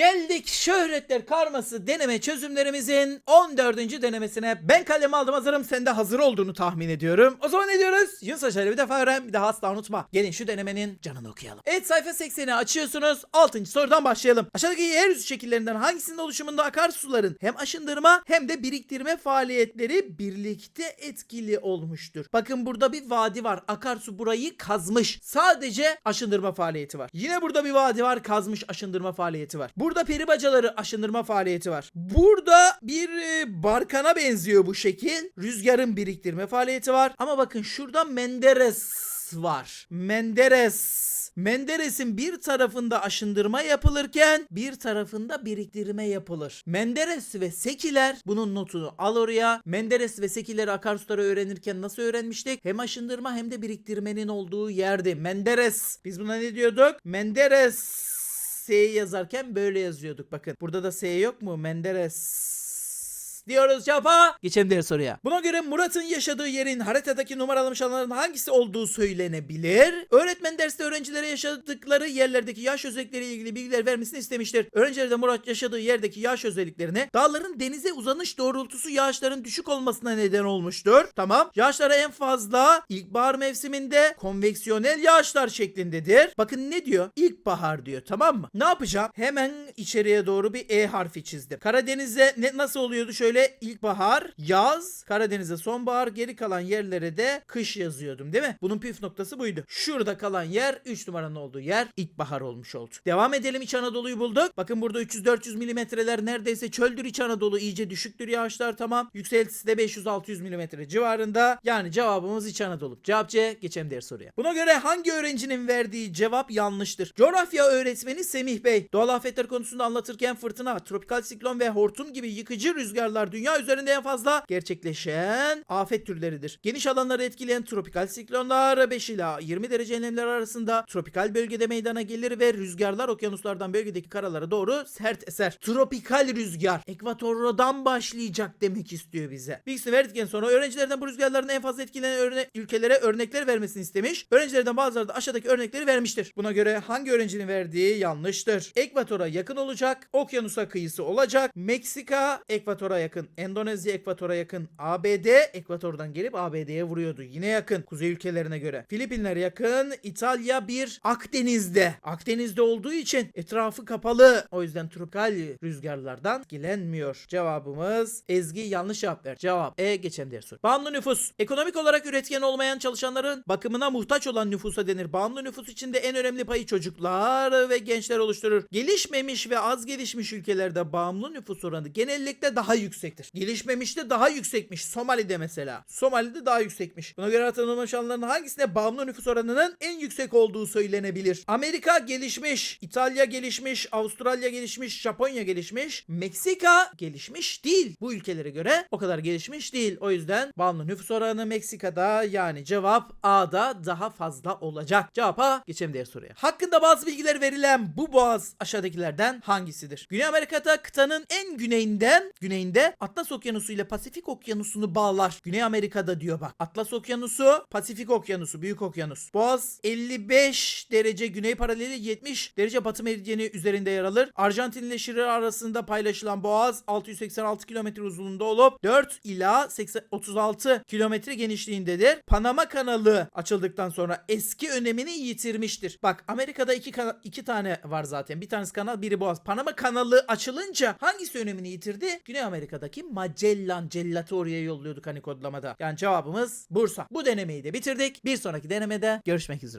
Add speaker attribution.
Speaker 1: Geldik şöhretler karması deneme çözümlerimizin 14. denemesine. Ben kalemi aldım hazırım. Sen de hazır olduğunu tahmin ediyorum. O zaman ne diyoruz? Yunus Aşarı bir defa öğren bir daha asla unutma. Gelin şu denemenin canını okuyalım. Evet sayfa 80'i açıyorsunuz. 6. sorudan başlayalım. Aşağıdaki yeryüzü şekillerinden hangisinin oluşumunda akarsuların hem aşındırma hem de biriktirme faaliyetleri birlikte etkili olmuştur. Bakın burada bir vadi var. Akarsu burayı kazmış. Sadece aşındırma faaliyeti var. Yine burada bir vadi var. Kazmış aşındırma faaliyeti var. Burada peri bacaları aşındırma faaliyeti var. Burada bir e, barkana benziyor bu şekil. Rüzgarın biriktirme faaliyeti var. Ama bakın şurada Menderes var. Menderes. Menderes'in bir tarafında aşındırma yapılırken bir tarafında biriktirme yapılır. Menderes ve Sekiler bunun notunu al oraya. Menderes ve Sekileri akarsuları öğrenirken nasıl öğrenmiştik? Hem aşındırma hem de biriktirmenin olduğu yerde. Menderes. Biz buna ne diyorduk? Menderes. S'yi yazarken böyle yazıyorduk. Bakın burada da S yok mu? Menderes diyoruz cevaba. Geçelim diğer soruya. Buna göre Murat'ın yaşadığı yerin haritadaki numaralanmış alanların hangisi olduğu söylenebilir. Öğretmen derste öğrencilere yaşadıkları yerlerdeki yaş özellikleriyle ilgili bilgiler vermesini istemiştir. Öğrenciler de Murat yaşadığı yerdeki yaş özelliklerini dağların denize uzanış doğrultusu yağışların düşük olmasına neden olmuştur. Tamam. Yağışlar en fazla ilkbahar mevsiminde konveksiyonel yağışlar şeklindedir. Bakın ne diyor? İlkbahar diyor tamam mı? Ne yapacağım? Hemen içeriye doğru bir E harfi çizdim. Karadeniz'de ne, nasıl oluyordu? Şöyle ilkbahar, yaz, Karadeniz'de sonbahar, geri kalan yerlere de kış yazıyordum değil mi? Bunun püf noktası buydu. Şurada kalan yer 3 numaranın olduğu yer ilkbahar olmuş oldu. Devam edelim İç Anadolu'yu bulduk. Bakın burada 300-400 milimetreler neredeyse çöldür İç Anadolu iyice düşüktür yağışlar tamam. Yükseltisi de 500-600 milimetre civarında. Yani cevabımız İç Anadolu. Cevap C. Geçelim diğer soruya. Buna göre hangi öğrencinin verdiği cevap yanlıştır? Coğrafya öğretmeni Semih Bey. Doğal afetler konusunda anlatırken fırtına, tropikal siklon ve hortum gibi yıkıcı rüzgarlar dünya üzerinde en fazla gerçekleşen afet türleridir. Geniş alanları etkileyen tropikal siklonlar 5 ila 20 derece enlemler arasında tropikal bölgede meydana gelir ve rüzgarlar okyanuslardan bölgedeki karalara doğru sert eser. Tropikal rüzgar ekvatordan başlayacak demek istiyor bize. Bilgisini verdikten sonra öğrencilerden bu rüzgarların en fazla etkilenen örne- ülkelere örnekler vermesini istemiş. Öğrencilerden bazıları da aşağıdaki örnekleri vermiştir. Buna göre hangi öğrencinin verdiği yanlıştır? Ekvatora yakın olacak, okyanusa kıyısı olacak, Meksika ekvatora yakın, Endonezya ekvatora yakın, ABD ekvatordan gelip ABD'ye vuruyordu. Yine yakın kuzey ülkelerine göre. Filipinler yakın, İtalya bir Akdeniz'de. Akdeniz'de olduğu için etrafı kapalı. O yüzden tropikal rüzgarlardan etkilenmiyor. Cevabımız Ezgi yanlış cevap ver. Cevap E geçelim diğer soru. Bağımlı nüfus. Ekonomik olarak üretken olmayan çalışanların bakımına muhtaç olan nüfusa denir. Bağımlı nüfus içinde en önemli payı çocuklar ve gençler oluşturur. Gelişmemiş ve az gelişmiş ülkelerde bağımlı nüfus oranı genellikle daha yüksektir. Gelişmemişte daha yüksekmiş. Somali'de mesela. Somali'de daha yüksekmiş. Buna göre tanımlanmış alanların hangisine bağımlı nüfus oranının en yüksek olduğu söylenebilir. Amerika gelişmiş, İtalya gelişmiş, Avustralya gelişmiş, Japonya gelişmiş, Meksika gelişmiş değil. Bu ülkelere göre o kadar gelişmiş değil. O yüzden bağımlı nüfus oranı Meksika'da yani cevap A'da daha fazla olacak. Cevapa geçelim diğer soruya. Hakkında bazı bilgiler verilen bu boğaz aşağıdakilerden hangisidir? Güney Amerika'da kıtanın en güneyinden güneyinde Atlas Okyanusu ile Pasifik Okyanusu'nu bağlar. Güney Amerika'da diyor bak. Atlas Okyanusu, Pasifik Okyanusu, Büyük Okyanus. Boğaz 55 derece güney paraleli 70 derece batı meridyeni üzerinde yer alır. Arjantin ile Şili arasında paylaşılan boğaz 686 kilometre uzunluğunda olup 4 ila 80, 36 kilometre genişliğindedir. Panama kanalı açıldıktan sonra eski önemini yitirmiştir. Bak Amerika'da iki, iki tane var zaten. Bir tanesi kanal biri boğaz. Panama kanalı açılınca hangisi önemini yitirdi? Güney Amerika'daki Magellan cellatı oraya yolluyorduk hani kodlamada. Yani cevabımız Bursa. Bu denemeyi de bitirdik. Bir sonraki denemede görüşmek üzere.